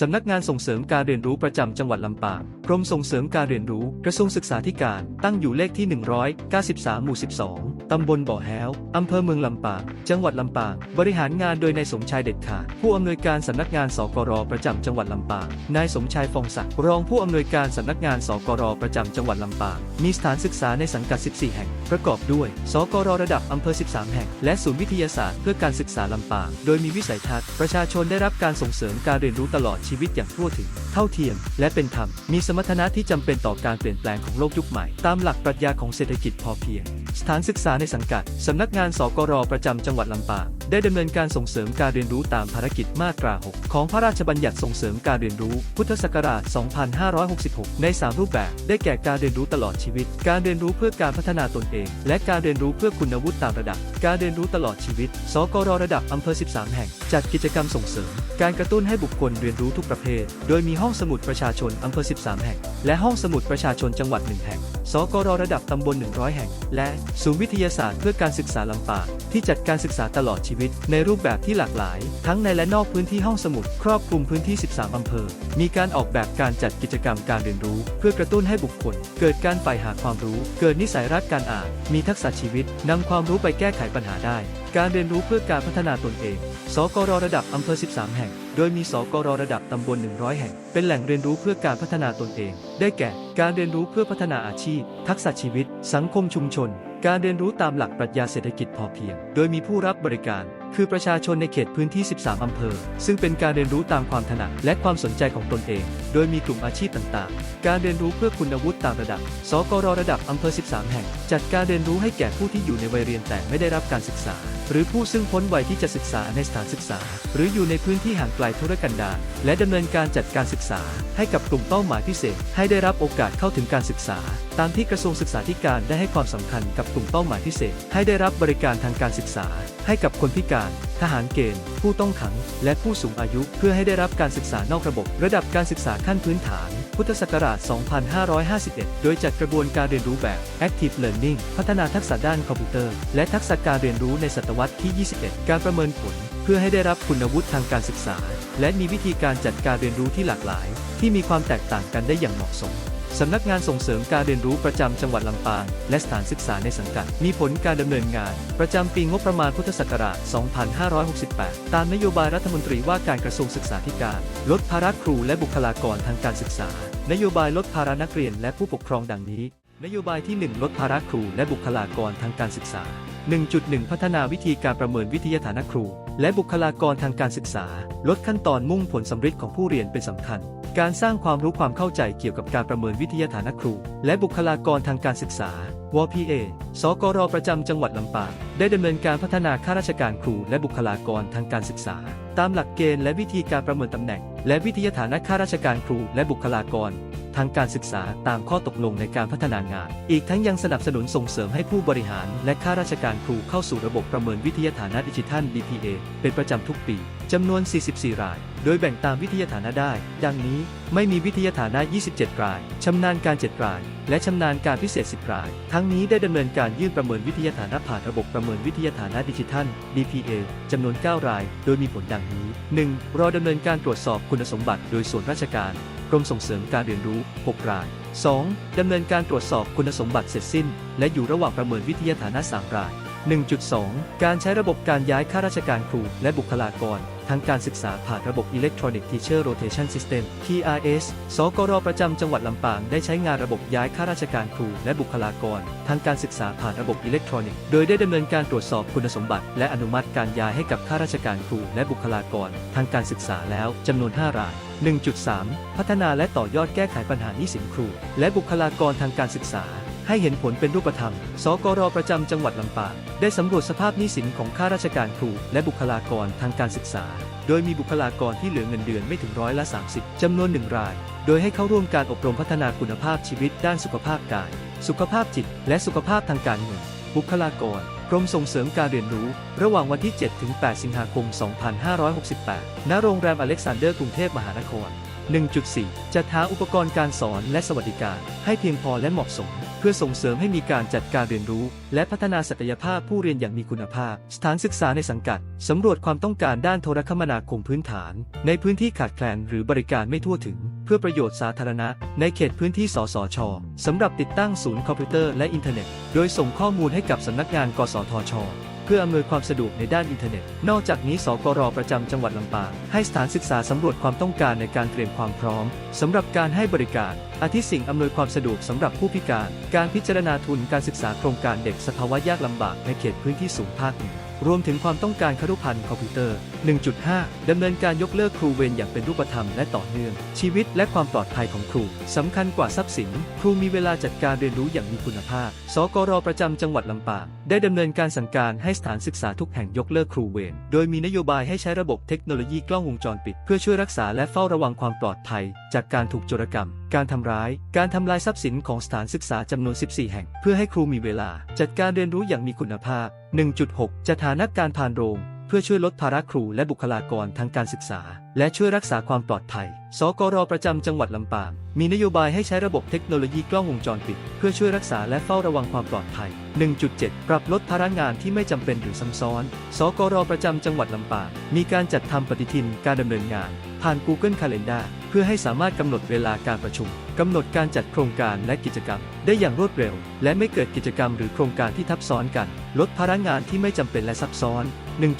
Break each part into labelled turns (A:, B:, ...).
A: สำนักงานส่งเสริมการเรียนรู้ประจำจังหวัดลำปาง กรมส่งเสริมการเรียนรู้ กระทรวงศึกษาธิการ ตั้งอยู่เลขที่ 193 หมู่ 12 ตำบลบ่อแห้ว อำเภอเมืองลำปาง จังหวัดลำปาง บริหารงานโดยนายสมชายเด็ดขาด ผู้อำนวยการสำนักงานสกรประจำจังหวัดลำปาง นายสมชายฟองศักดิ์ รองผู้อำนวยการสำนักงานสกรประจำจังหวัดลำปาง มีสถานศึกษาในสังกัด 14 แห่ง ประกอบด้วย สกรระดับอำเภอ 13 แห่ง และศูนย์วิทยาศาสตร์เพื่อการศึกษาลำปาง โดยมีวิสัยทัศน์ ประชาชนได้รับการส่งเสริมการเรียนรู้ตลอดชีวิตอย่างทั่วถึง เท่าเทียม และเป็นธรรม มีสมรรถนะที่จำเป็นต่อการเปลี่ยนแปลงของโลกยุคใหม่ ตามหลักปรัชญาของเศรษฐกิจพอเพียง สถานศึกษาในสังกัด สำนักงานสกรประจำจังหวัดลำปางได้ดำเนินการส่งเสริมการเรียนรู้ตามภารกิจมาตรา 6 ของพระราชบัญญัติส่งเสริมการเรียนรู้ พุทธศักราช 2566 ใน 3 รูปแบบ ได้แก่การเรียนรู้ตลอดชีวิต การเรียนรู้เพื่อการพัฒนาตนเอง และการเรียนรู้เพื่อคุณวุฒิตามระดับ การเรียนรู้ตลอดชีวิต สกรระดับอำเภอ 13 แห่ง จัดกิจกรรมส่งเสริม การกระตุ้นให้บุคคลเรียนรู้ทุกประเภท โดยมีห้องสมุดประชาชนอำเภอ 13 แห่ง และห้องสมุดประชาชนจังหวัด 1 แห่ง สกรระดับตำบล 100 แห่ง และศูนย์วิทยาศาสตร์เพื่อการศึกษาลำปางที่จัดการศึกษาตลอดชีวิต ในรูปแบบที่หลากหลาย ทั้งในและนอกพื้นที่ห้องสมุด ครอบคลุมพื้นที่ 13 อำเภอ มีการออกแบบการจัดกิจกรรมการเรียนรู้ เพื่อกระตุ้นให้บุคคล เกิดการใฝ่หาความรู้ เกิดนิสัยรักการอ่าน มีทักษะชีวิตนำความรู้ไปแก้ไขปัญหาได้ การเรียนรู้เพื่อการพัฒนาตนเอง สกรระดับอำเภอ 13 แห่ง โดยมีสกรระดับตำบล 100 แห่ง เป็นแหล่งเรียนรู้เพื่อการพัฒนาตนเอง ได้แก่ การเรียนรู้เพื่อพัฒนาอาชีพ ทักษะชีวิต สังคมชุมชน การเรียนรู้ตามหลักปรัชญาเศรษฐกิจพอเพียง โดยมีผู้รับบริการ คือประชาชนในเขตพื้นที่ 13 อำเภอ ซึ่งเป็นการเรียนรู้ตามความถนัดและความสนใจของตนเอง โดยมีกลุ่มอาชีพต่างๆ การเรียนรู้เพื่อคุณวุฒิตามระดับ สกรระดับอำเภอ 13 แห่ง จัดการเรียนรู้ให้แก่ผู้ที่อยู่ในวัยเรียนแต่ไม่ได้รับการศึกษา หรือผู้ซึ่งพ้นวัยที่จะศึกษาในสถานศึกษา หรืออยู่ในพื้นที่ห่างไกลธุรกันดารและดำเนินการจัดการศึกษา ให้กับกลุ่มเป้าหมายพิเศษ ให้ได้รับโอกาสเข้าถึงการศึกษา ตามที่กระทรวงศึกษาธิการได้ให้ความสำคัญกับกลุ่มเป้าหมายพิเศษ ให้ได้รับบริการทางการศึกษา ให้กับคนพิการ ทหารเกณฑ์ ผู้ต้องขัง และผู้สูงอายุ เพื่อให้ได้รับการศึกษานอกระบบ ระดับการศึกษาขั้นพื้นฐาน พุทธศักราช 2551 โดยจัดกระบวนการเรียนรู้แบบ Active Learning พัฒนาทักษะด้านคอมพิวเตอร์ และทักษะการเรียนรู้ในศตวรรษที่ 21 การประเมินผล เพื่อให้ได้รับคุณวุฒิทางการศึกษา และมีวิธีการจัดการเรียนรู้ที่หลากหลาย ที่มีความแตกต่างกันได้อย่างเหมาะสม สำนักงานส่งเสริมการเรียนรู้ประจำจังหวัดลำปาง และสถานศึกษาในสังกัด มีผลการดำเนินงาน ประจำปีงบประมาณพุทธศักราช 2568 ตามนโยบายรัฐมนตรีว่าการกระทรวงศึกษาธิการ ลดภาระครูและบุคลากรทางการศึกษา นโยบายลดภาระนักเรียนและผู้ปกครองดังนี้ นโยบายที่ 1 ลดภาระครูและบุคลากรทางการศึกษา 1.1 พัฒนาวิธีการประเมินวิทยาฐานะครู และบุคลากรทางการศึกษา ลดขั้นตอนมุ่งผลสำเร็จของผู้เรียนเป็นสำคัญ การสร้างความรู้ความเข้าใจเกี่ยวกับการประเมินวิทยาฐานะครู และบุคลากรทางการศึกษาวพ PA สกรประจำจังหวัดลำปางได้ดำเนินการพัฒนาข้าราชการครูและบุคลากรทางการศึกษา ตามหลักเกณฑ์และวิธีการประเมินตำแหน่ง และวิทยาฐานะข้าราชการครูและบุคลากร ทางการศึกษาตามข้อตกลงในการพัฒนางาน อีกทั้งยังสนับสนุนส่งเสริมให้ผู้บริหาร และข้าราชการครูเข้าสู่ระบบประเมินวิทยาฐานะดิจิทัล DPA เป็นประจำทุกปี จำนวน 44 ราย โดยแบ่งตามวิทยาฐานะได้ ดังนี้ไม่มีวิทยาฐานะ 27 ราย ชำนาญการ 7 ราย และชำนาญการพิเศษ 10 ราย ทั้งนี้ได้ดำเนินการยื่นประเมินวิทยาฐานะผ่านระบบประเมินวิทยาฐานะดิจิทัล DPA จำนวน 9 ราย โดยมีผลดังนี้ 1. รอดำเนินการตรวจสอบคุณสมบัติ โดยส่วนราชการ กรมส่งเสริมการเรียนรู้ 6 ราย 2. ดำเนินการตรวจสอบคุณสมบัติเสร็จสิ้น และอยู่ระหว่างประเมินวิทยาฐานะ 3 ราย 1.2 การใช้ระบบการย้ายข้าราชการครูและบุคลากร ทางการศึกษาผ่านระบบ Electronic Teacher Rotation System TRS สกรประจำจังหวัดลำปางได้ใช้งานระบบย้ายข้าราชการครูและบุคลากรทางการศึกษาผ่านระบบอิเล็กทรอนิกส์ โดยได้ดำเนินการตรวจสอบคุณสมบัติ และอนุมัติการย้ายให้กับข้าราชการครูและบุคลากร ทางการศึกษาแล้วจำนวน 5 ราย 1.3 พัฒนาและต่อยอดแก้ไขปัญหาหนี้สินครู และบุคลากรทางการศึกษา ให้เห็นผลเป็นรูปธรรม สกรประจำจังหวัดลำปางได้สำรวจสภาพหนี้สินของข้าราชการครูและบุคลากรทางการศึกษา โดยมีบุคลากรที่เหลือเงินเดือนไม่ถึงร้อยละ 30 จำนวนหนึ่งราย โดยให้เข้าร่วมการอบรมพัฒนาคุณภาพชีวิตด้านสุขภาพกาย สุขภาพจิต และสุขภาพทางการเงิน บุคลากรกรมส่งเสริมการเรียนรู้ ระหว่างวันที่ 7 ถึง 8 สิงหาคม 2568 ณ โรงแรมอเล็กซานเดอร์กรุงเทพมหานคร 1.4 จัดหาอุปกรณ์การสอนและสวัสดิการ ให้เพียงพอและเหมาะสม พื่อส่งเสริมให้มีการจัดการเรียนรู้ และพัฒนาศักยภาพผู้เรียนอย่างมีคุณภาพ สถานศึกษาในสังกัด สำรวจความต้องการด้านโทรคมนาคมพื้นฐาน ในพื้นที่ขาดแคลนหรือบริการไม่ทั่วถึง เพื่อประโยชน์สาธารณะ ในเขตพื้นที่สสชสำหรับติดตั้งศูนย์คอมพิวเตอร์และอินเทอร์เน็ต โดยส่งข้อมูลให้กับสำนักงาน กสทช เพื่ออำนวยความสะดวกในด้านอินเทอร์เน็ต นอกจากนี้สกรประจำจังหวัดลำปางให้สถานศึกษาสำรวจความต้องการในการเตรียมความพร้อมสำหรับการให้บริการ อาทิสิ่งอำนวยความสะดวกสำหรับผู้พิการ การพิจารณาทุนการศึกษาโครงการเด็กสภาวะยากลำบากในเขตพื้นที่สูงภาคเหนือรวมถึงความต้องการครุพันธ์คอมพิวเตอร์ 1.5 ดำเนินการยกเลิกครูเวรอย่างเป็นรูปธรรมและต่อเนื่อง ชีวิตและความปลอดภัยของครูสำคัญกว่าทรัพย์สิน ครูมีเวลาจัดการเรียนรู้อย่างมีคุณภาพ สกรประจำจังหวัดลำปางได้ดำเนินการสั่งการให้สถานศึกษาทุกแห่งยกเลิกครูเวร โดยมีนโยบายให้ใช้ระบบเทคโนโลยีกล้องวงจรปิด เพื่อช่วยรักษาและเฝ้าระวังความปลอดภัย จากการถูกโจรกรรม การทำร้าย การทำลายทรัพย์สินของสถานศึกษาจำนวน 14 แห่ง เพื่อให้ครูมีเวลา จัดการเรียนรู้อย่างมีคุณภาพ 1.6 จะฐานะการผ่านโรง เพื่อช่วยลดภาระครูและบุคลากรทางการศึกษา และช่วยรักษาความปลอดภัย สกรประจำจังหวัดลำปาง มีนโยบายให้ใช้ระบบเทคโนโลยีกล้องวงจรปิด เพื่อช่วยรักษาและเฝ้าระวังความปลอดภัย 1.7 ปรับลดภาระงานที่ไม่จำเป็นหรือซ้ำซ้อน สกรประจำจังหวัดลำปาง มีการจัดทำปฏิทินการดำเนินงาน ผ่าน Google Calendar เพื่อให้สามารถกำหนดเวลาการประชุมกำหนดการจัดโครงการและกิจกรรม ได้อย่างรวดเร็ว และไม่เกิดกิจกรรมหรือโครงการที่ทับซ้อนกัน ลดภาระงานที่ไม่จำเป็นและซับซ้อน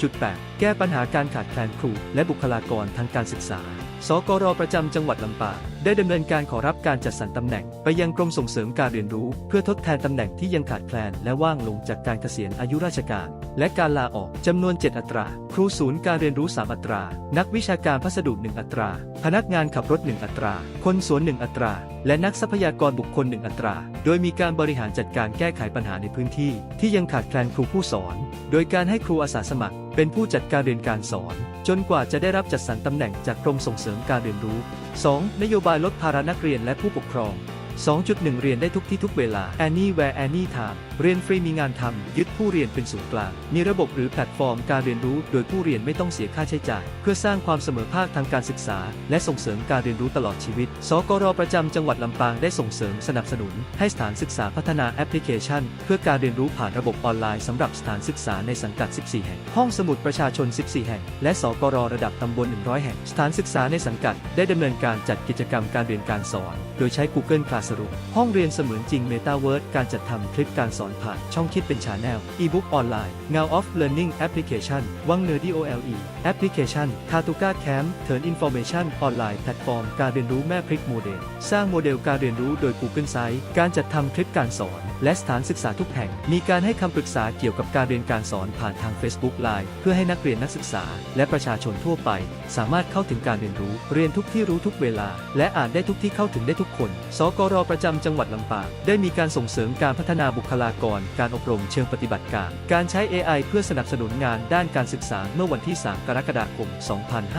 A: 1.8 แก้ปัญหาการขาดแคลนครู และบุคลากรทางการศึกษา สกรประจำจังหวัดลำปางได้ดำเนินการขอรับการจัดสรรตำแหน่ง ไปยังกรมส่งเสริมการเรียนรู้ เพื่อทดแทนตำแหน่งที่ยังขาดแคลน และว่างลงจากการเกษียณอายุราชการ และการลาออกจำนวน 7 อัตรา ครูศูนย์การเรียนรู้ 3 อัตรา นักวิชาการพัสดุ 1 อัตรา พนักงานขับรถ 1 อัตรา คนสวน 1 อัตรา และนักทรัพยากรบุคคล 1 อัตรา โดยมีการบริหารจัดการแก้ไขปัญหาในพื้นที่ ที่ยังขาดแคลนครูผู้สอน โดยการให้ครูอาสาสมัคร เป็นผู้จัดการเรียนการสอน จนกว่าจะได้รับจัดสรรตำแหน่งจากกรมส่งเสริมการเรียนรู้ 2. นโยบายลดภาระนักเรียนและผู้ปกครอง 2.1 เรียนได้ทุกที่ทุกเวลา Anywhere Anytime เรียนฟรีมีงานทำยึดผู้เรียนเป็นศูนย์กลาง มีระบบหรือแพลตฟอร์มการเรียนรู้ โดยผู้เรียนไม่ต้องเสียค่าใช้จ่าย เพื่อสร้างความเสมอภาคทางการศึกษา และส่งเสริมการเรียนรู้ตลอดชีวิต สกรประจำจังหวัดลำปางได้ส่งเสริมสนับสนุน ให้สถานศึกษาพัฒนาแอปพลิเคชัน เพื่อการเรียนรู้ผ่านระบบออนไลน์สำหรับสถานศึกษาในสังกัด 14 แห่ง ห้องสมุดประชาชน 14 แห่ง และสกรระดับตำบล 100 แห่ง สถานศึกษาในสังกัด ได้ดำเนินการจัดกิจกรรมการเรียนการสอนโดยใช้ Google Classroom ห้องเรียนเสมือนจริง Metaverse การจัดทำคลิปการสอนผ่านช่องคิดเป็นชาแนล e-book ออนไลน์ Now of Learning Application วังเนอร์ DOLE แอปพลิเคชัน k a t u k a Camp Turn Information ออนไลน์แพลตฟอร์มการเรียนรู้แม่พริกโมเดล สร้างโมเดลการเรียนรู้โดย Google Site การจัดทำคลิปการสอน และสถานศึกษาทุกแห่ง มีการให้คำปรึกษาเกี่ยวกับการเรียนการสอนผ่านทาง Facebook Live เพื่อให้นักเรียนนักศึกษา และประชาชนทั่วไป สามารถเข้าถึงการเรียนรู้ เรียนทุกที่รู้ทุกเวลา และอ่านได้ทุกที่เข้าถึงได้ทุกคน สกรประจำจังหวัดลำปางได้มีการส่งเสริมการพัฒนาบุคลากร การอบรมเชิงปฏิบัติการ การใช้ AI เพื่อสนับสนุนงานด้านการศึกษาเมื่อวันที่ 3 กรกฎาคม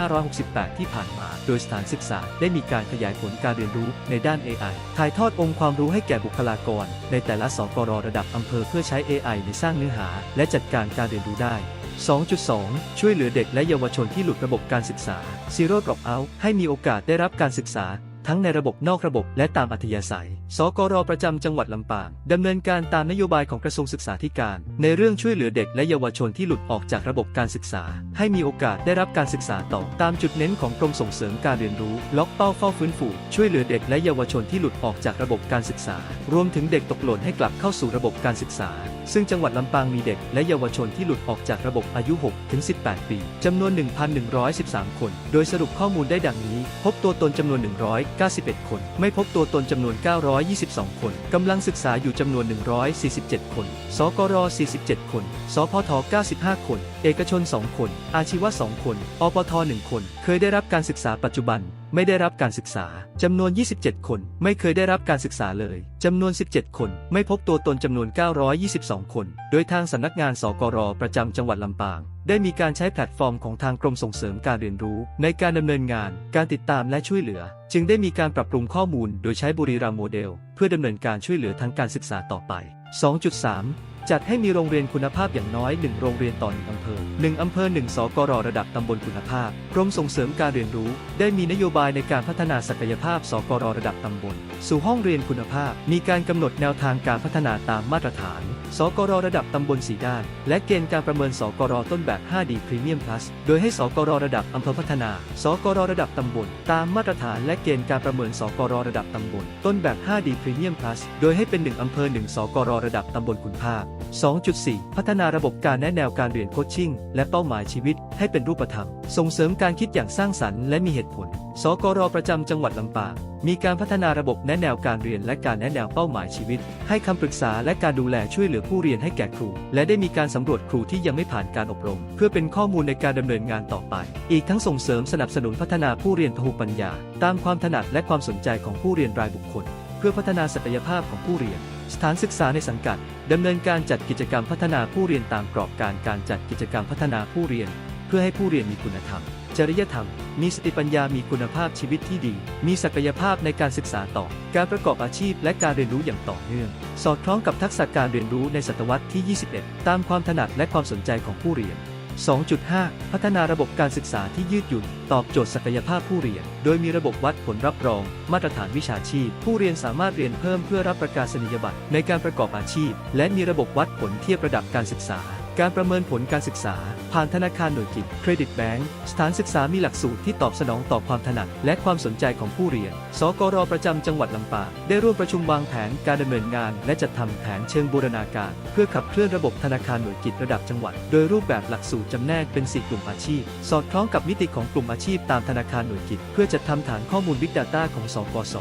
A: 2568 ที่ผ่านมา โดยสถานศึกษาได้มีการขยายผลการเรียนรู้ในด้าน AI ถ่ายทอดองค์ความรู้ให้แก่บุคลากร ในแต่ละสกรระดับอำเภอเพื่อใช้ AI ในสร้างเนื้อหา และจัดการการเรียนรู้ได้ 2.2 ช่วยเหลือเด็กและเยาวชนที่หลุดระบบการศึกษา Zero Dropout ให้มีโอกาสได้รับการศึกษา ทั้งในระบบนอกระบบและตามอัธยาศัย สกรประจำจังหวัดลำปางดำเนินการตามนโยบายของกระทรวงศึกษาธิการ ในเรื่องช่วยเหลือเด็กและเยาวชนที่หลุดออกจากระบบการศึกษา ให้มีโอกาสได้รับการศึกษาต่อ ตามจุดเน้นของกรมส่งเสริมการเรียนรู้ ล็อกเป้าเฝ้าฟื้นฟูช่วยเหลือเด็กและเยาวชนที่หลุดออกจากระบบการศึกษา รวมถึงเด็กตกหล่นให้กลับเข้าสู่ระบบการศึกษา ซึ่งจังหวัดลำปางมีเด็กและเยาวชนที่หลุดออกจากระบบอายุ 6 ถึง 18 ปีจำนวน 1,113 คน โดยสรุปข้อมูลได้ดังนี้ พบตัวตนจำนวน 100 91 คน ไม่พบตัวตนจำนวน 922 คนกำลังศึกษาอยู่จำนวน 147 คน สกร 47 คน สพท 95 คน เอกชน 2 คน อาชีวะ 2 คน อปท 1 คน เคยได้รับการศึกษาปัจจุบัน ไม่ได้รับการศึกษา จำนวน 27 คน ไม่เคยได้รับการศึกษาเลย จำนวน 17 คน ไม่พบตัวตนจำนวน 922 คน โดยทางสำนักงานสกรประจำจังหวัดลำปาง ได้มีการใช้แพลตฟอร์มของทางกรมส่งเสริมการเรียนรู้ ในการดำเนินงาน การติดตามและช่วยเหลือ จึงได้มีการปรับปรุงข้อมูล โดยใช้บุรีรัมโมเดล เพื่อดำเนินการช่วยเหลือทางการศึกษาต่อไป 2.3 จัดให้มีโรงเรียนคุณภาพอย่างน้อย 1 โรงเรียนต่อหนึ่งอำเภอ 1 อำเภอ 1 สกรระดับตำบลคุณภาพ กรมส่งเสริมการเรียนรู้ ได้มีนโยบายในการพัฒนาศักยภาพ สกรระดับตำบล สู่ห้องเรียนคุณภาพ มีการกำหนดแนวทางการพัฒนาตามมาตรฐานสกรระดับตำบลสีด้าน และเกณฑ์การประเมินสกรต้นแบบ 5D Premium Plus โดยให้สกรระดับอำเภอพัฒนา สกรระดับตำบล ตามมาตรฐานและเกณฑ์การประเมินสกรระดับตำบล ต้นแบบ 5D Premium Plus โดยให้เป็น 1อำเภอ 1 สกรระดับตำบลคุณภาพ 2.4 พัฒนาระบบการแนะแนวการเรียนโคชชิ่งและเป้าหมายชีวิตให้เป็นรูปธรรม ส่งเสริมการคิดอย่างสร้างสรรค์และมีเหตุผล สกรประจำจังหวัดลำปาง มีการพัฒนาระบบแนะแนวการเรียนและการแนะแนวเป้าหมายชีวิต ให้คำปรึกษาและการดูแลช่วยเหลือผู้เรียนให้แก่ครู และได้มีการสำรวจครูที่ยังไม่ผ่านการอบรม เพื่อเป็นข้อมูลในการดำเนินงานต่อไป อีกทั้งส่งเสริมสนับสนุนพัฒนาผู้เรียนพหุปัญญา ตามความถนัดและความสนใจของผู้เรียนรายบุคคล เพื่อพัฒนาศักยภาพของผู้เรียน สถานศึกษาในสังกัดดำเนินการจัดกิจกรรมพัฒนาผู้เรียนตามกรอบการการจัดกิจกรรมพัฒนาผู้เรียน เพื่อให้ผู้เรียนมีคุณธรรม จริยธรรม มีสติปัญญามีคุณภาพชีวิตที่ดี มีศักยภาพในการศึกษาต่อ การประกอบอาชีพและการเรียนรู้อย่างต่อเนื่อง สอดคล้องกับทักษะการเรียนรู้ในศตวรรษที่ 21 ตามความถนัดและความสนใจของผู้เรียน 2.5 พัฒนาระบบการศึกษาที่ยืดหยุ่น ตอบโจทย์ศักยภาพผู้เรียน โดยมีระบบวัดผลรับรอง มาตรฐานวิชาชีพ ผู้เรียนสามารถเรียนเพิ่มเพื่อรับประกาศนียบัตรในการประกอบอาชีพ และมีระบบวัดผลเทียบระดับการศึกษา การประเมินผลการศึกษา ผ่านธนาคารหน่วยกิจเครดิตแบงก์สถานศึกษามีหลักสูตรที่ตอบสนองต่อความถนัด และความสนใจของผู้เรียน สกรประจำจังหวัดลำปางได้ร่วมประชุมวางแผนการดำเนินงาน และจัดทำแผนเชิงบูรณาการ เพื่อขับเคลื่อนระบบธนาคารหน่วยกิจระดับจังหวัด โดยรูปแบบหลักสูตรจำแนกเป็น 4 กลุ่มอาชีพ สอดคล้องกับมิติของกลุ่มอาชีพตามธนาคารหน่วยกิจ เพื่อจัดทำฐานข้อมูล Big Data ของ สกส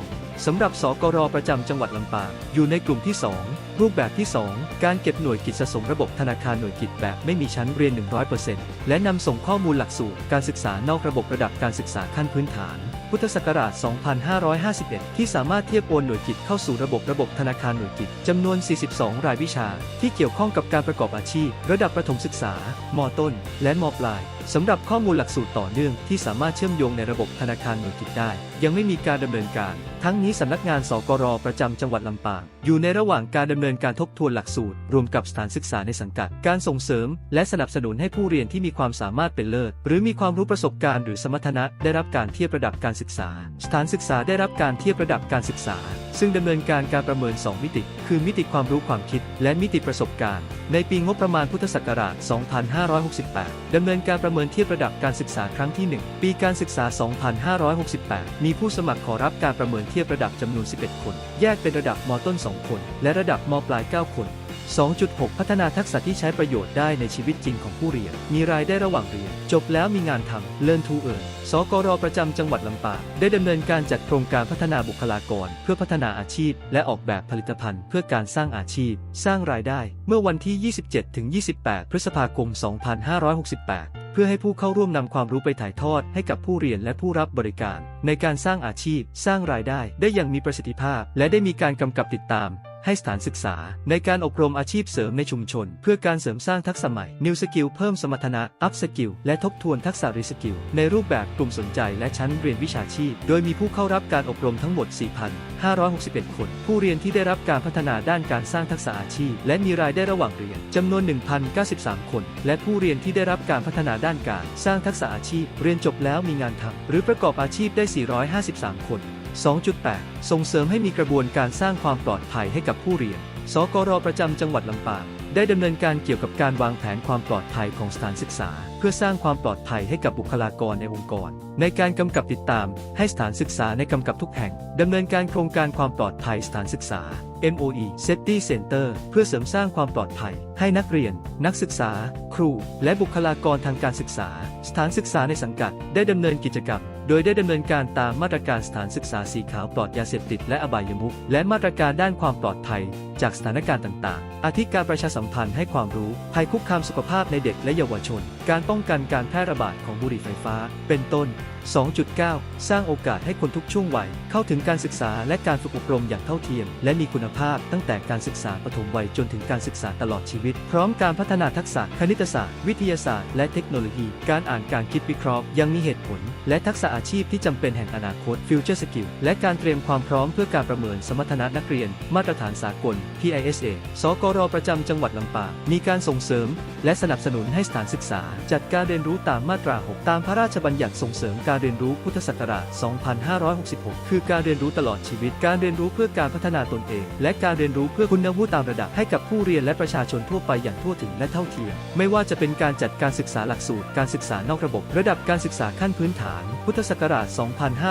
A: สำหรับ สกรประจำจังหวัดลำปางอยู่ในกลุ่มที่ 2 รูปแบบที่ 2 การเก็บหน่วยกิจสะสมระบบธนาคารหน่วยกิจแบบไม่มีชั้นเรียน 100%และนำส่งข้อมูลหลักสูตรการศึกษานอกระบบระดับการศึกษาขั้นพื้นฐาน พุทธศักราช 2551 ที่สามารถเทียบโอนหน่วยกิจเข้าสู่ระบบระบบธนาคารหน่วยกิจจำนวน 42 รายวิชา ที่เกี่ยวข้องกับการประกอบอาชีพ ระดับประถมศึกษา มต้น และมปลาย สำหรับข้อมูลหลักสูตรต่อเนื่องที่สามารถเชื่อมโยงในระบบธนาคารหน่วยกิจได้ ยังไม่มีการดำเนินการ ทั้งนี้สำนักงานสกรประจำจังหวัดลำปาง อยู่ในระหว่างการดำเนินการทบทวนหลักสูตร รวมกับสถานศึกษาในสังกัด การส่งเสริม และสนับสนุนให้ผู้เรียนที่มีความสามารถเป็นเลิศ หรือมีความรู้ประสบการณ์หรือสมรรถนะได้รับการเทียบระดับการศึกษา สถานศึกษาได้รับการเทียบระดับการศึกษา ซึ่งดำเนินการการประเมิน 2 มิติ คือมิติความรู้ความคิด และมิติประสบการณ์ ในปีงบประมาณพุทธศักราช 2568 ดำเนินการประเมินเทียบระดับการศึกษาครั้งที่ 1 ปีการศึกษา 2568 มีผู้สมัครขอรับการประเมินเทียบระดับจำนวน 11 คน แยกเป็นระดับมต้น 2 คน และระดับมปลาย 9 คน 2.6 พัฒนาทักษะที่ใช้ประโยชน์ได้ในชีวิตจริงของผู้เรียน มีรายได้ระหว่างเรียน จบแล้วมีงานทำเลินทูเอิร์นสกรประจำจังหวัดลำปางได้ดำเนินการจัดโครงการพัฒนาบุคลากร เพื่อพัฒนาอาชีพ และออกแบบผลิตภัณฑ์ เพื่อการสร้างอาชีพ สร้างรายได้ เมื่อวันที่ 27-28 พฤษภาคม 2568เพื่อให้ผู้เข้าร่วมนำความรู้ไปถ่ายทอดให้กับผู้เรียนและผู้รับบริการ ในการสร้างอาชีพ สร้างรายได้ได้อย่างมีประสิทธิภาพ และได้มีการกำกับติดตาม ให้สถานศึกษา ในการอบรมอาชีพเสริมในชุมชน เพื่อการเสริมสร้างทักษะใหม่ New Skill เพิ่มสมรรถนะ Up Skill และทบทวนทักษะ Reskill ในรูปแบบกลุ่มสนใจและชั้นเรียนวิชาชีพ โดยมีผู้เข้ารับการอบรมทั้งหมด 4,561 คน ผู้เรียนที่ได้รับการพัฒนาด้านการสร้างทักษะอาชีพ และมีรายได้ระหว่างเรียนจำนวน 1,093 คน และผู้เรียนที่ได้รับการพัฒนาด้านการสร้างทักษะอาชีพ เรียนจบแล้วมีงานทำหรือประกอบอาชีพได้ 453 คน 2.8 ส่งเสริมให้มีกระบวนการสร้างความปลอดภัยให้กับผู้เรียน สกรประจำจังหวัดลำปาง ได้ดำเนินการเกี่ยวกับการวางแผนความปลอดภัยของสถานศึกษา เพื่อสร้างความปลอดภัยให้กับบุคลากรในองค์กร ในการกำกับติดตาม ให้สถานศึกษาในกำกับทุกแห่งดำเนินการโครงการความปลอดภัยสถานศึกษา MOE Safety Center เพื่อเสริมสร้างความปลอดภัย ให้นักเรียน นักศึกษา ครู และบุคลากรทางการศึกษา สถานศึกษาในสังกัด ได้ดำเนินกิจกรรม โดยได้ดำเนินการตามมาตรการสถานศึกษาสีขาวปลอดยาเสพติดและอบายมุขและมาตรการด้านความปลอดภัย จากสถานการณ์ต่างๆ อาทิการประชาสัมพันธ์ให้ความรู้ภัยคุกคามสุขภาพในเด็กและเยาวชน การป้องกันการแพร่ระบาดของบุหรี่ไฟฟ้า เป็นต้น 2.9 สร้างโอกาสให้คนทุกช่วงวัย เข้าถึงการศึกษาและการฝึกอบรมอย่างเท่าเทียม และมีคุณภาพตั้งแต่การศึกษาปฐมวัยจนถึงการศึกษาตลอดชีวิต พร้อมการพัฒนาทักษะคณิตศาสตร์ วิทยาศาสตร์ และเทคโนโลยี การอ่านการคิดวิเคราะห์ยังมีเหตุผล และทักษะอาชีพที่จำเป็นแห่งอนาคต Future Skill และการเตรียมความพร้อมเพื่อการประเมินสมรรถนะนักเรียน มาตรฐานสากล PISA สกรประจำจังหวัดลำปางมีการส่งเสริม และสนับสนุนให้สถานศึกษา จัดการเรียนรู้ตามมาตรา 6 ตามพระราชบัญญัติส่งเสริมการการเรียนรู้พุทธศักราช 2566 คือการเรียนรู้ตลอดชีวิต การเรียนรู้เพื่อการพัฒนาตนเอง และการเรียนรู้เพื่อคุณวุฒิตามระดับให้กับผู้เรียนและประชาชนทั่วไปอย่างทั่วถึงและเท่าเทียม ไม่ว่าจะเป็นการจัดการศึกษาหลักสูตร การศึกษานอกระบบ ระดับการศึกษาขั้นพื้นฐาน พุทธศักราช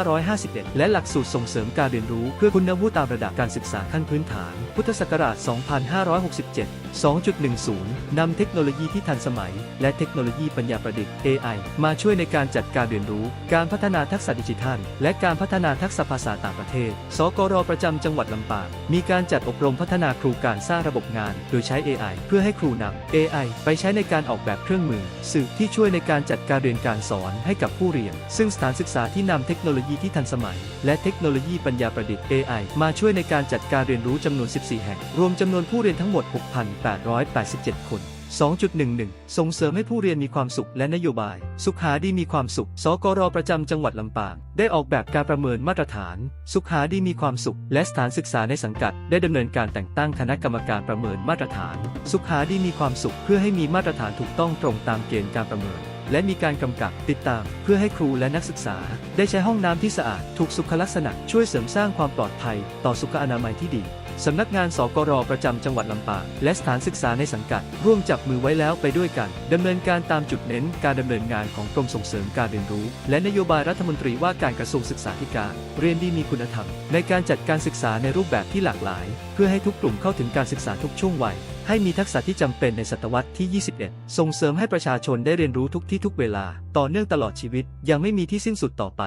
A: 2551 และหลักสูตรส่งเสริมการเรียนรู้เพื่อคุณวุฒิตามระดับการศึกษาขั้นพื้นฐาน พุทธศักราช 2567 2.10 นำเทคโนโลยีที่ทันสมัย และเทคโนโลยีปัญญาประดิษฐ์ AI มาช่วยในการจัดการเรียนรู้ การพัฒนาทักษะดิจิทัล และการพัฒนาทักษะภาษาต่างประเทศ สกรประจำจังหวัดลำปาง มีการจัดอบรมพัฒนาครูการสร้างระบบงาน โดยใช้ AI เพื่อให้ครูนำ AI ไปใช้ในการออกแบบเครื่องมือ สื่อที่ช่วยในการจัดการเรียนการสอนให้กับผู้เรียน ซึ่งสถานศึกษาที่นำเทคโนโลยีที่ทันสมัย และเทคโนโลยีปัญญาประดิษฐ์ AI มาช่วยในการจัดการเรียนรู้จำนวน 14 แห่ง รวมจำนวนผู้เรียนทั้งหมด 6,000 2,887 คน 2.11 ส่งเสริมให้ผู้เรียนมีความสุขและนโยบาย สุขหาดีมีความสุข สกรประจำจังหวัดลำปาง ได้ออกแบบการประเมินมาตรฐาน สุขหาดีมีความสุข และสถานศึกษาในสังกัด ได้ดำเนินการแต่งตั้งคณะกรรมการประเมินมาตรฐาน สุขหาดีมีความสุขเพื่อให้มีมาตรฐานถูกต้องตรงตามเกณฑ์การประเมิน และมีการกำกับติดตาม เพื่อให้ครูและนักศึกษา ได้ใช้ห้องน้ำที่สะอาดถูกสุขลักษณะช่วยเสริมสร้างความปลอดภัย ต่อสุขอนามัยที่ดีสำนักงานสกรประจำจังหวัดลำปางและสถานศึกษาในสังกัด ร่วมจับมือไว้แล้วไปด้วยกันดำเนินการตามจุดเน้นการดำเนินงานของกรมส่งเสริมการเรียนรู้ และนโยบายรัฐมนตรีว่าการกระทรวงศึกษาธิการ เรียนดีมีคุณธรรม ในการจัดการศึกษาในรูปแบบที่หลากหลาย เพื่อให้ทุกกลุ่มเข้าถึงการศึกษาทุกช่วงวัย ให้มีทักษะที่จำเป็นในศตวรรษที่ 21 ส่งเสริมให้ประชาชนได้เรียนรู้ทุกที่ทุกเวลา ต่อเนื่องตลอดชีวิต ยังไม่มีที่สิ้นสุดต่อไป